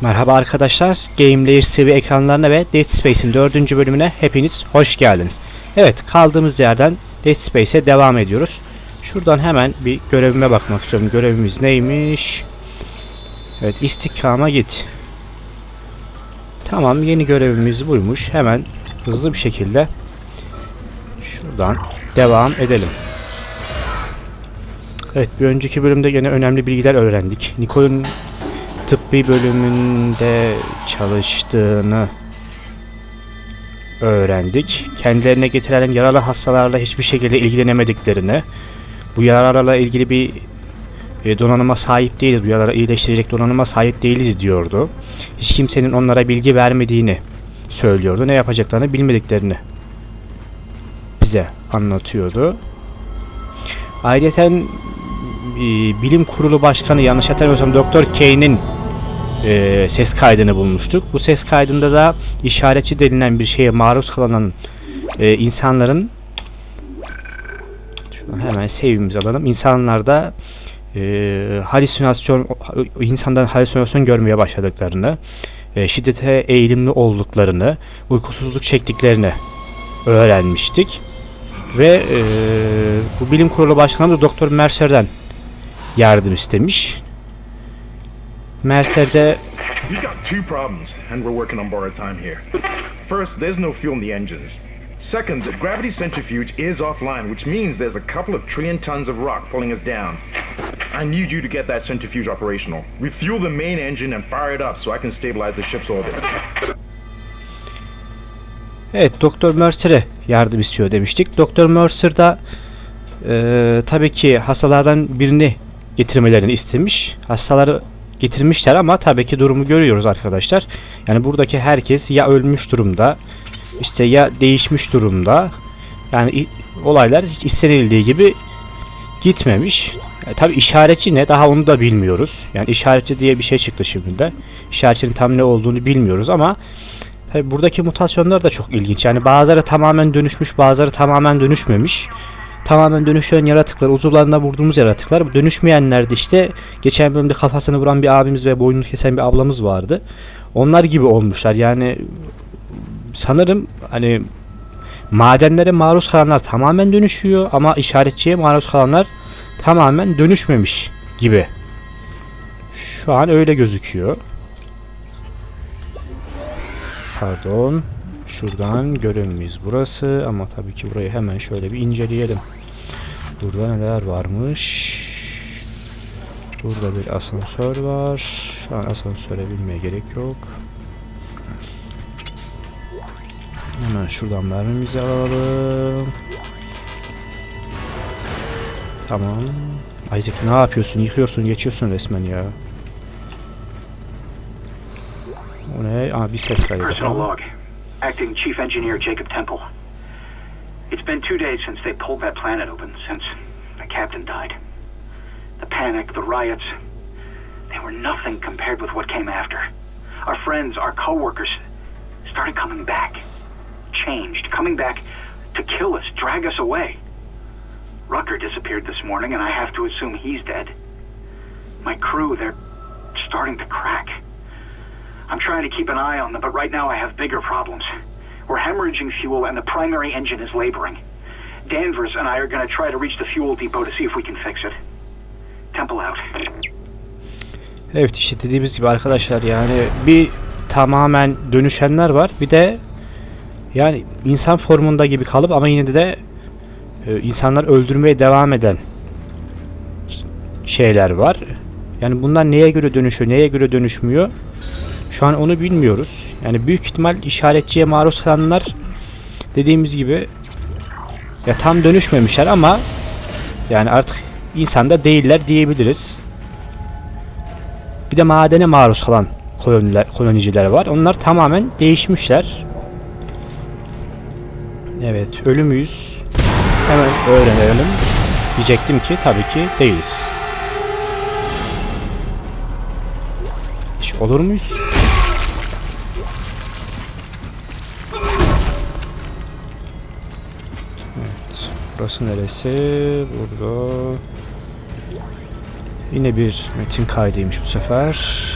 Merhaba arkadaşlar, Game Layers TV ekranlarına ve Dead Space'in 4. bölümüne hepiniz hoş geldiniz. Evet, kaldığımız yerden Dead Space'e devam ediyoruz. Şuradan hemen bir görevime bakmak istiyorum. Görevimiz neymiş? Evet, istikama git. Tamam, yeni görevimiz buymuş. Hemen hızlı bir şekilde şuradan devam edelim. Evet, bir önceki bölümde yine önemli bilgiler öğrendik. Nicole'un tıbbi bölümünde çalıştığını öğrendik. Kendilerine getirilen yaralı hastalarla hiçbir şekilde ilgilenemediklerini, bu yaralarla ilgili bir e, donanıma sahip değiliz, bu yaraları iyileştirecek donanıma sahip değiliz diyordu. Hiç kimsenin onlara bilgi vermediğini söylüyordu. Ne yapacaklarını bilmediklerini bize anlatıyordu. Ayrıca e, bilim kurulu başkanı yanlış hatırlamıyorsam Doktor Kane'in e, ses kaydını bulmuştuk. Bu ses kaydında da işaretçi denilen bir şeye maruz kalan e, insanların hemen save'imizi alalım. İnsanlarda e, halüsinasyon insanların halüsinasyon görmeye başladıklarını, e, şiddete eğilimli olduklarını, uykusuzluk çektiklerini öğrenmiştik. Ve e, bu bilim kurulu başkanı da Doktor Mercer'den yardım istemiş. Mercer de We got two problems, and we're working on borrowed time here. First, there's no fuel in the engines. Second, the gravity centrifuge is offline, which means there's a couple of trillion tons of rock pulling us down. I need you to get that centrifuge operational. Refuel the main engine and fire it up so I can stabilize the ship's orbit. Evet Doktor Mercer'e yardım istiyor demiştik. Doktor Mercer da e, tabii ki hastalardan birini getirmelerini istemiş. Hastaları getirmişler ama tabii ki durumu görüyoruz arkadaşlar. Yani buradaki herkes ya ölmüş durumda işte ya değişmiş durumda. Yani olaylar hiç istenildiği gibi gitmemiş. E, tabii işaretçi ne daha onu da bilmiyoruz. Yani işaretçi diye bir şey çıktı şimdi de. İşaretçinin tam ne olduğunu bilmiyoruz ama Tabi buradaki mutasyonlar da çok ilginç. Yani bazıları tamamen dönüşmüş, bazıları tamamen dönüşmemiş. Tamamen dönüşen yaratıklar, uzuvlarına vurduğumuz yaratıklar. Bu dönüşmeyenler de işte geçen bölümde kafasını vuran bir abimiz ve boynunu kesen bir ablamız vardı. Onlar gibi olmuşlar. Yani sanırım hani madenlere maruz kalanlar tamamen dönüşüyor ama işaretçiye maruz kalanlar tamamen dönüşmemiş gibi. Şu an öyle gözüküyor. Pardon. Şuradan görevimiz burası ama tabii ki burayı hemen şöyle bir inceleyelim. Burada neler varmış? Burada bir asansör var. Şu an asansöre binmeye gerek yok. Hemen şuradan mermimizi alalım. Tamam. Isaac ne yapıyorsun? Yıkıyorsun, geçiyorsun resmen ya. O ne? Aa bir ses kaydı. Acting Chief Engineer Jacob Temple. It's been two days since they pulled that planet open, since the captain died. The panic, the riots, they were nothing compared with what came after. Our friends, our co-workers, started coming back. Changed, coming back to kill us, drag us away. Rucker disappeared this morning, and I have to assume he's dead. My crew, they're starting to crack. I'm trying to keep an eye on them, but right now I have bigger problems. We're hemorrhaging fuel and the primary engine is laboring. Danvers and I are going to try to reach the fuel depot to see if we can fix it. Temple out. Evet işte dediğimiz gibi arkadaşlar yani bir tamamen dönüşenler var. Bir de yani insan formunda gibi kalıp ama yine de e, insanlar öldürmeye devam eden şeyler var. Yani bunlar neye göre dönüşüyor, neye göre dönüşmüyor? Şu an onu bilmiyoruz. Yani büyük ihtimal işaretçiye maruz kalanlar dediğimiz gibi ya tam dönüşmemişler ama yani artık insanda değiller diyebiliriz. Bir de madene maruz kalan koloniler, koloniciler var. Onlar tamamen değişmişler. Evet, ölü müyüz? Hemen öğrenelim. Diyecektim ki tabii ki değiliz. Hiç olur muyuz? Burası neresi? Burada yine bir metin kaydıymış bu sefer.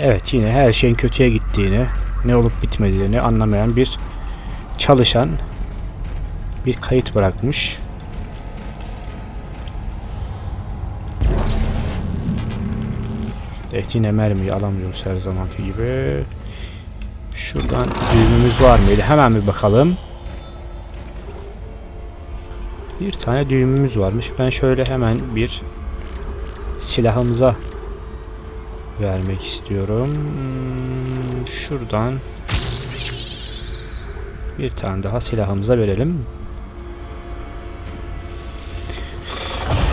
Evet yine her şeyin kötüye gittiğini, ne olup bitmediğini anlamayan bir çalışan bir kayıt bırakmış. Evet yine mermiyi alamıyoruz her zamanki gibi. Şuradan düğümümüz var mıydı? Hemen bir bakalım. Bir tane düğümümüz varmış. Ben şöyle hemen bir silahımıza vermek istiyorum. Hmm, Şuradan bir tane daha silahımıza verelim.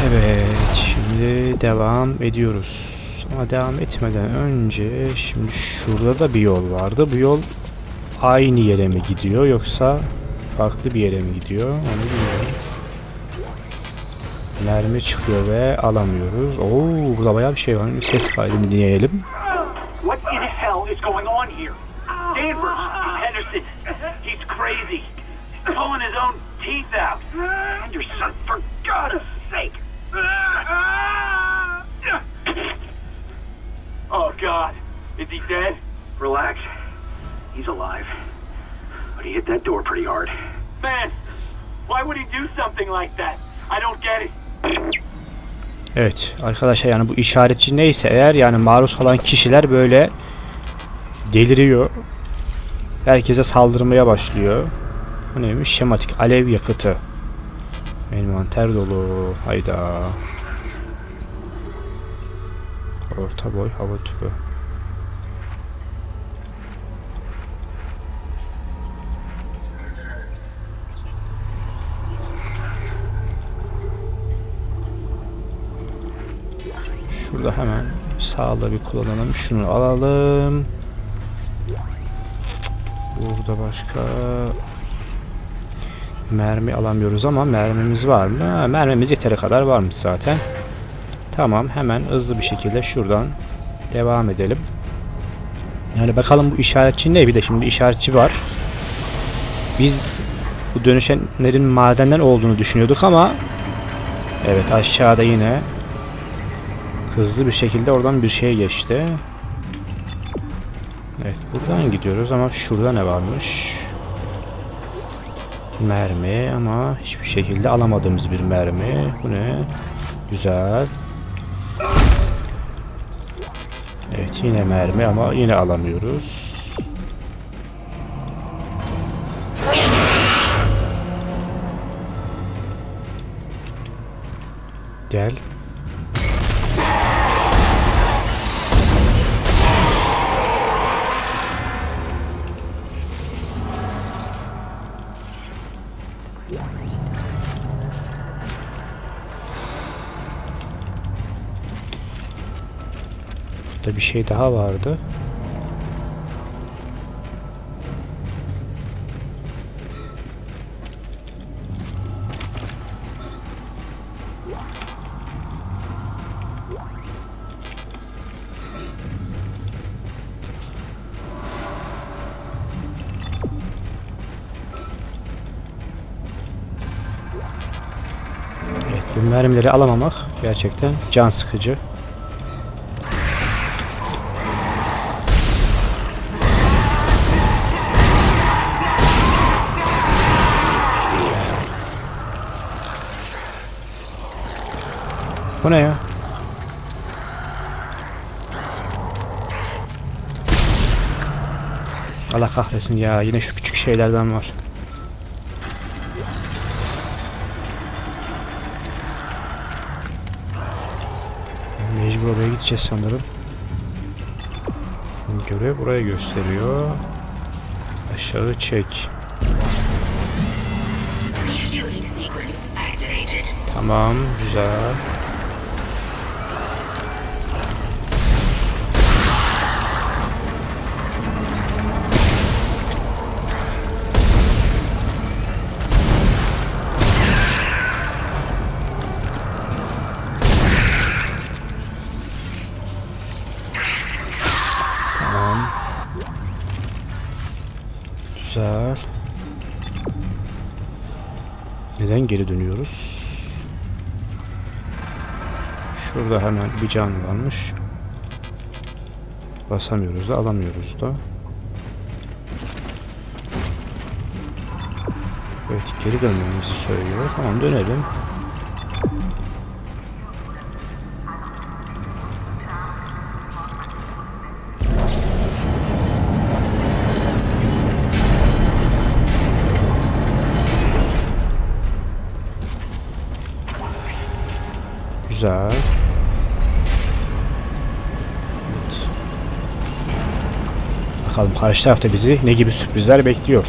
Evet, şimdi devam ediyoruz. Ama devam etmeden önce şimdi şurada da bir yol vardı. Bu yol aynı yere mi gidiyor yoksa farklı bir yere mi gidiyor? Onu bilmiyorum. Mermi çıkıyor ve alamıyoruz. Oo, burada bayağı bir şey var. Ses kaydını dinleyelim. What in hell is going on here? Danvers, Henderson, he's crazy. Pulling his own teeth out. Henderson, for God's. Oh, God. Is he dead? Relax. He's alive. But he hit that door pretty hard. Man, why would he do something like that? I don't get it. Evet arkadaşlar yani bu işaretçi neyse eğer yani maruz kalan kişiler böyle deliriyor. Herkese saldırmaya başlıyor. Bu neymiş? Şematik alev yakıtı. Envanter dolu. Hayda. Orta boy hava tüpü. Şurada hemen sağda bir kullanalım. Şunu alalım. Burada başka mermi alamıyoruz ama mermimiz var mı? Ha, mermimiz yeteri kadar varmış zaten. Tamam hemen hızlı bir şekilde şuradan devam edelim. Yani bakalım bu işaretçi ne? Bir de şimdi işaretçi var. Biz bu dönüşenlerin madenden olduğunu düşünüyorduk ama evet aşağıda yine hızlı bir şekilde oradan bir şey geçti. Evet buradan gidiyoruz ama şurada ne varmış? Mermi ama hiçbir şekilde alamadığımız bir mermi. Bu ne? Güzel. Evet yine mermi ama yine alamıyoruz. Gel. Bir şey daha vardı. Mermileri alamamak gerçekten can sıkıcı. Bu ne ya? Allah kahretsin ya yine şu küçük şeylerden var. Mecbur oraya gideceğiz sanırım. Görev buraya gösteriyor. Aşağı çek. Tamam, güzel. Neden geri dönüyoruz? Şurada hemen bir can varmış. Basamıyoruz da alamıyoruz da. Evet geri dönmemizi söylüyor. Tamam dönelim. Güzel. Evet. Bakalım karşı tarafta bizi ne gibi sürprizler bekliyor.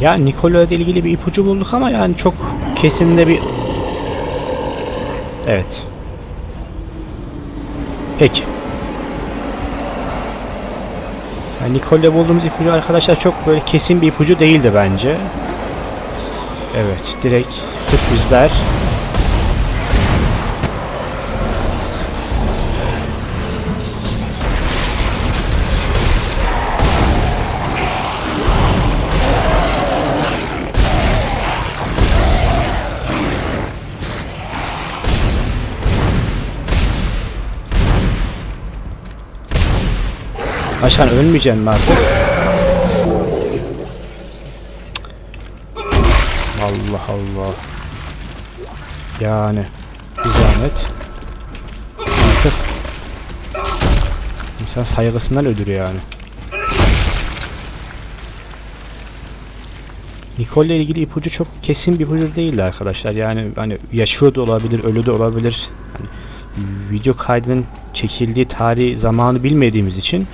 Ya Nikola ile ilgili bir ipucu bulduk ama yani çok kesinde bir... Evet. Peki. Yani Nikola bulduğumuz ipucu arkadaşlar çok böyle kesin bir ipucu değildi bence. Evet, direkt sürprizler. Başkan ölmeyeceksin mi artık? Allah Allah. Yani bir zahmet. Artık insan saygısından ölür yani. Nicole ile ilgili ipucu çok kesin bir ipucu değildi arkadaşlar. Yani hani yaşıyor da olabilir, ölü de olabilir. Hani video kaydının çekildiği tarihi zamanı bilmediğimiz için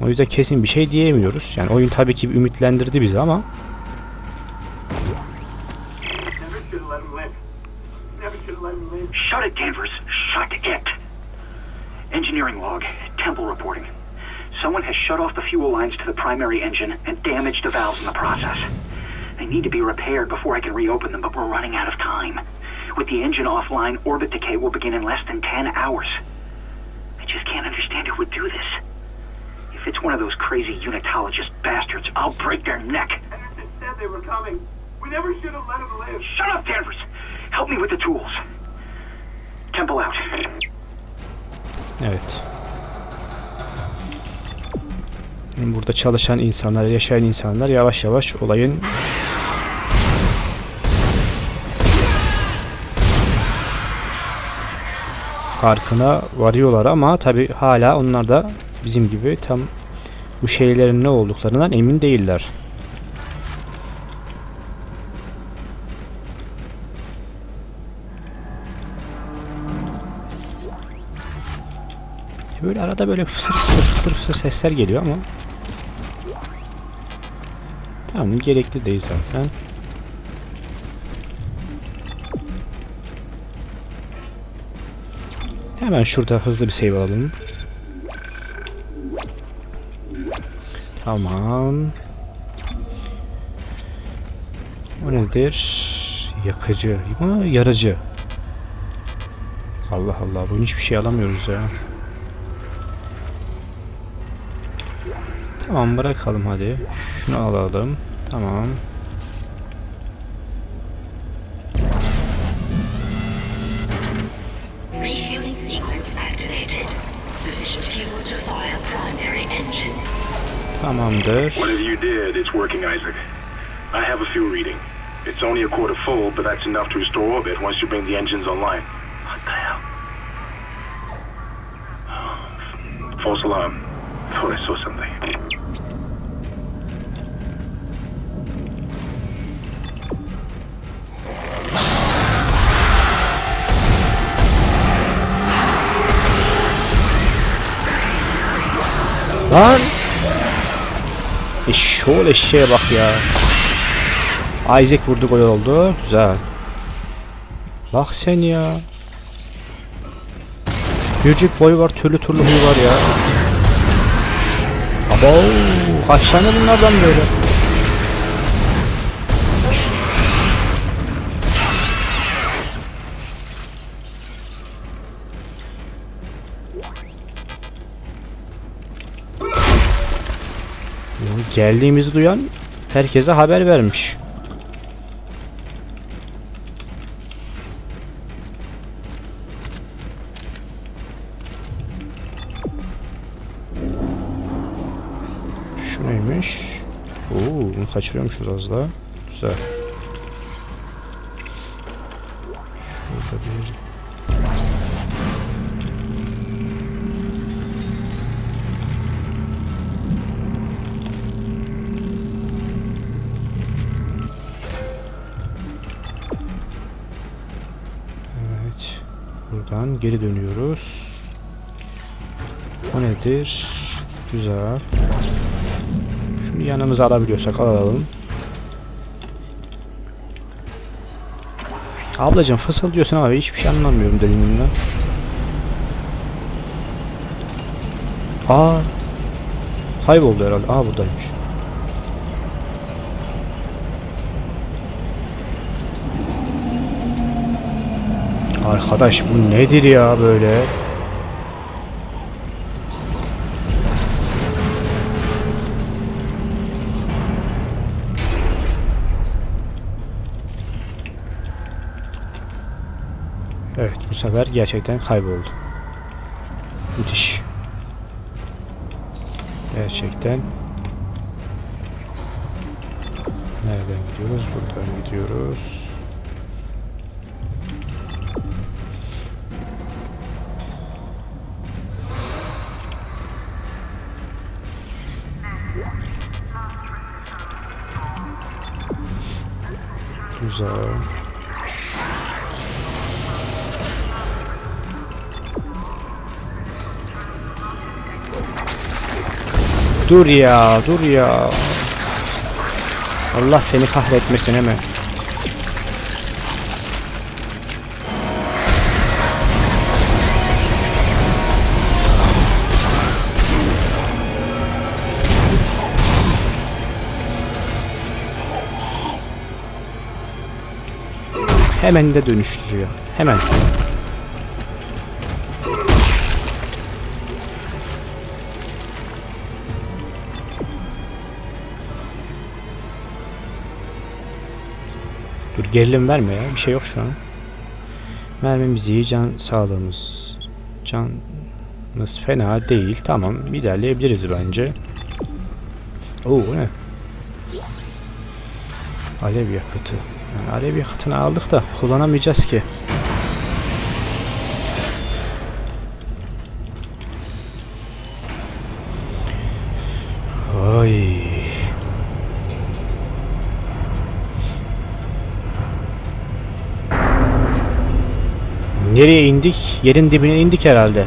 o yüzden kesin bir şey diyemiyoruz. Yani oyun tabii ki ümitlendirdi bizi ama Shut it. Engineering log. Temple reporting. Someone has shut off the fuel lines to the primary engine and damaged the valves in the process. They need to be repaired before I can reopen them, but we're running out of time. With the engine offline, orbit decay will begin in less than 10 hours. I just can't understand who would do this. If it's one of those crazy unitologist bastards, I'll break their neck. Anderson said they were coming. We never should have let him live. Shut up, Danvers! Help me with the tools. Temple out. evet. Burada çalışan insanlar, yaşayan insanlar yavaş yavaş olayın farkına varıyorlar ama tabi hala onlar da bizim gibi tam bu şeylerin ne olduklarından emin değiller. Böyle arada böyle fısır fısır fısır fısır sesler geliyor ama Tamam gerekli değil zaten. Hemen şurada hızlı bir save alalım. Tamam. O nedir? Yakıcı mı? Yarıcı. Allah Allah. Bunun hiçbir şey alamıyoruz ya. Tamam bırakalım hadi. Şunu alalım. Tamam. Refueling sequence activated. Sufficient fuel to fire primary engine. Tamamdır. Whatever you did, it's working, Isaac. I have a fuel reading. It's only a quarter full, but that's enough to restore orbit once you bring the engines online. What the hell? Oh, false alarm. Thought I saw something. Lan! Eşşoğlu eşeğe bak ya. Isaac vurdu gol oldu. Güzel. Bak sen ya. Bircik boyu var, türlü türlü huyu var ya. Abo, kaç tane bunlardan böyle? Geldiğimizi duyan herkese haber vermiş. Şu neymiş? Oo, bunu kaçırıyormuşuz az daha. Güzel. Buradan geri dönüyoruz. O nedir? Güzel. Şunu yanımıza alabiliyorsak alalım. Ablacım fısıldıyorsun ama hiçbir şey anlamıyorum dediğinden. Aa. Kayboldu herhalde. Aa buradaymış. Arkadaş bu nedir ya böyle? Evet bu sefer gerçekten kayboldu. Müthiş. Gerçekten. Nereden gidiyoruz? Buradan gidiyoruz. Dur ya, dur ya. Allah seni kahretmesin hemen. Hemen de dönüştürüyor. Hemen. Gerilim verme ya. Bir şey yok şu an. Mermimiz iyi. Can sağlığımız. Canımız fena değil. Tamam. ilerleyebiliriz bence. Oo ne? Alev yakıtı. Yani alev yakıtını aldık da kullanamayacağız ki. Nereye indik? Yerin dibine indik herhalde.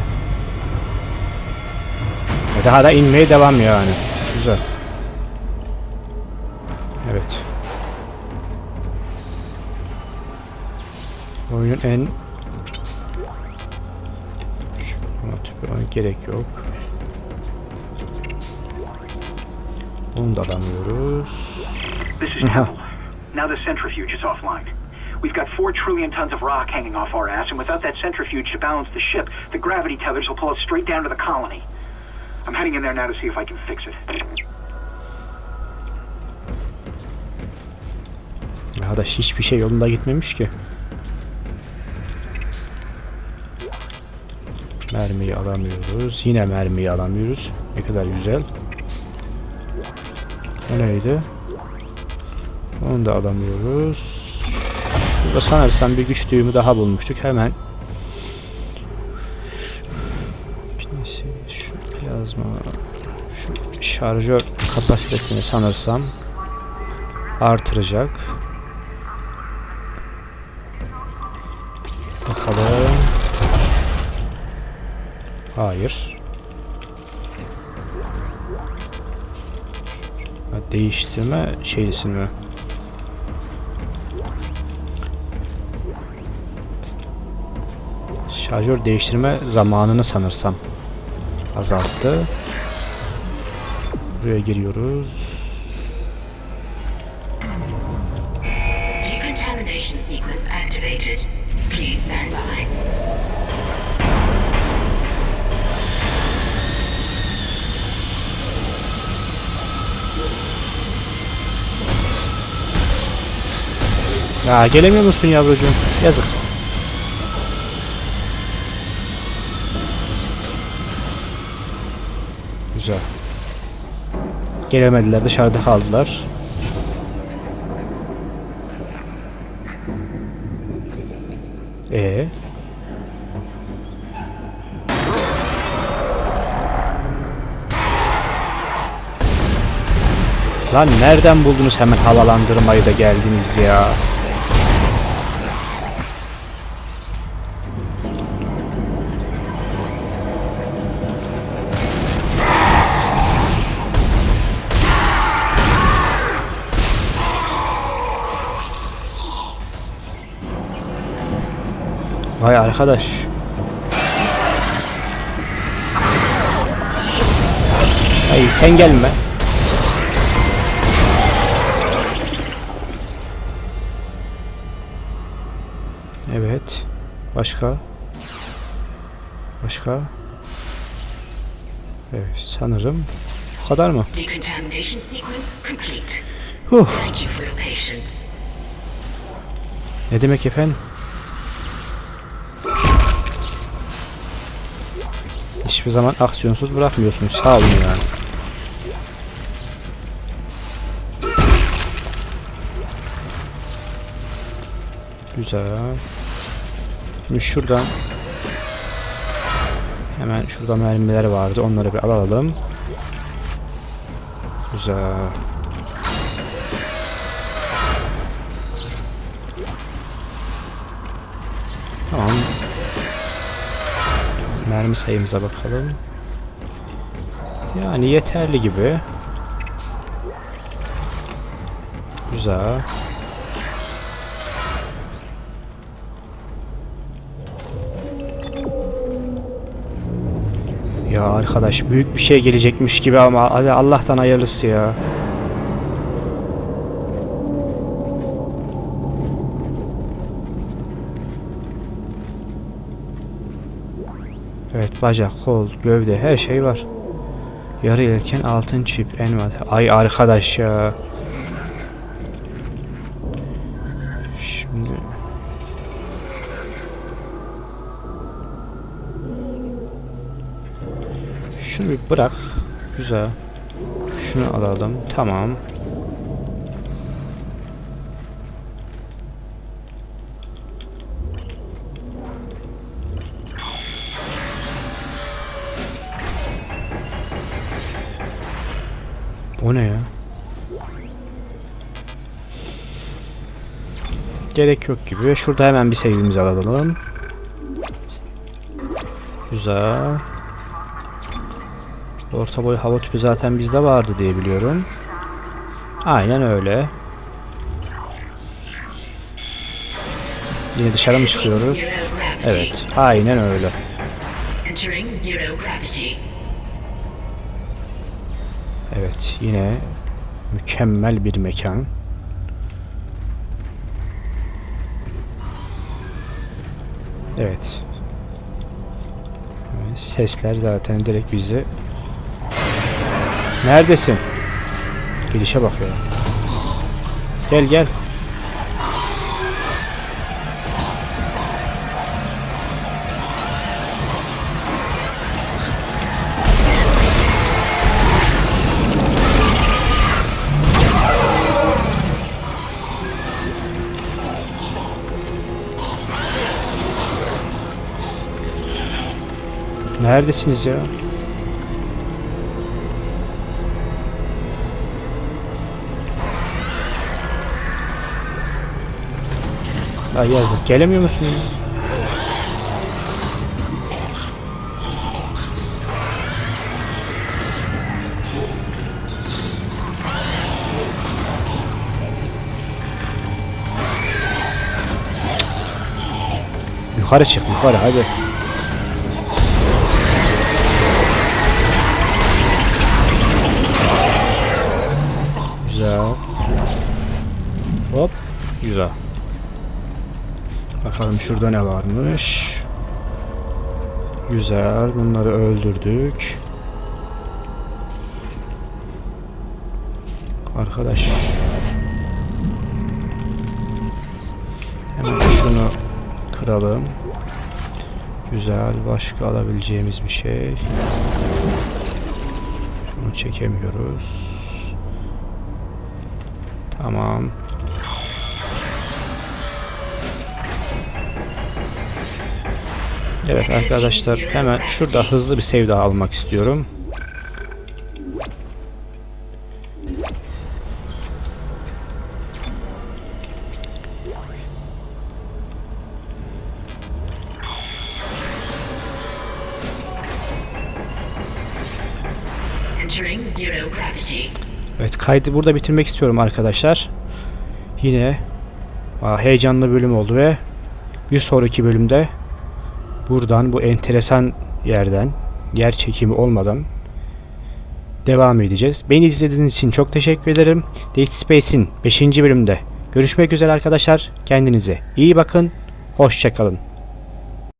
Daha da inmeye devam yani. Güzel. Evet. Oyunun en Buna tüpüne gerek yok. Bunu da alamıyoruz. Now the centrifuge is offline. We've got four trillion tons of rock hanging off our ass, and without that centrifuge to balance the ship, the gravity tethers will pull us straight down to the colony. I'm heading in there now to see if I can fix it. Daha da hiçbir şey yolunda gitmemiş ki. Mermiyi alamıyoruz. Yine mermiyi alamıyoruz. Ne kadar güzel. O neydi? Onu da alamıyoruz. Burada sanırsam bir güç düğümü daha bulmuştuk. Hemen şu plazma şu şarjör kapasitesini sanırsam artıracak. Bakalım. Hayır. Ha, Değiştirme şeysin mi? Şarjör değiştirme zamanını sanırsam azalttı. Buraya giriyoruz. Ya gelemiyor musun yavrucuğum? Yazık. Gelemediler dışarıda kaldılar. E Lan nereden buldunuz hemen havalandırmayı da geldiniz ya? Vay arkadaş. Hayır sen gelme. Evet. Başka? Başka? Evet sanırım bu kadar mı? Huh. Ne demek efendim? Hiçbir zaman aksiyonsuz bırakmıyorsunuz. Sağ olun yani. Güzel. Şimdi şuradan hemen şurada mermiler vardı. Onları bir alalım. Güzel. Mermi sayımıza bakalım. Yani yeterli gibi. Güzel. Ya arkadaş büyük bir şey gelecekmiş gibi ama hadi Allah'tan hayırlısı ya. Evet bacak, kol, gövde her şey var. Yarı yelken altın çip envat. Ay arkadaş ya. Şimdi Şunu bir bırak. Güzel. Şunu alalım. Tamam. O ne ya? Gerek yok gibi. Şurada hemen bir sevgimizi alalım. Güzel. Orta boy hava tüpü zaten bizde vardı diye biliyorum. Aynen öyle. Yine dışarı mı çıkıyoruz? Evet, aynen öyle. Entering zero gravity. Evet, yine mükemmel bir mekan. Evet. Sesler zaten direkt bizi... Neredesin? Gelişe bak ya. Gel gel. Neredesiniz ya? Ay yazık. Gelemiyor musun ya? Yukarı çık yukarı hadi. Bakalım şurada ne varmış. Güzel. Bunları öldürdük. Arkadaş. Hemen şunu kıralım. Güzel. Başka alabileceğimiz bir şey. Şunu çekemiyoruz. Tamam. Evet arkadaşlar hemen şurada hızlı bir save daha almak istiyorum. Evet kaydı burada bitirmek istiyorum arkadaşlar. Yine heyecanlı bölüm oldu ve bir sonraki bölümde buradan bu enteresan yerden yer çekimi olmadan devam edeceğiz. Beni izlediğiniz için çok teşekkür ederim. Dead Space'in 5. bölümde görüşmek üzere arkadaşlar. Kendinize iyi bakın. Hoşçakalın.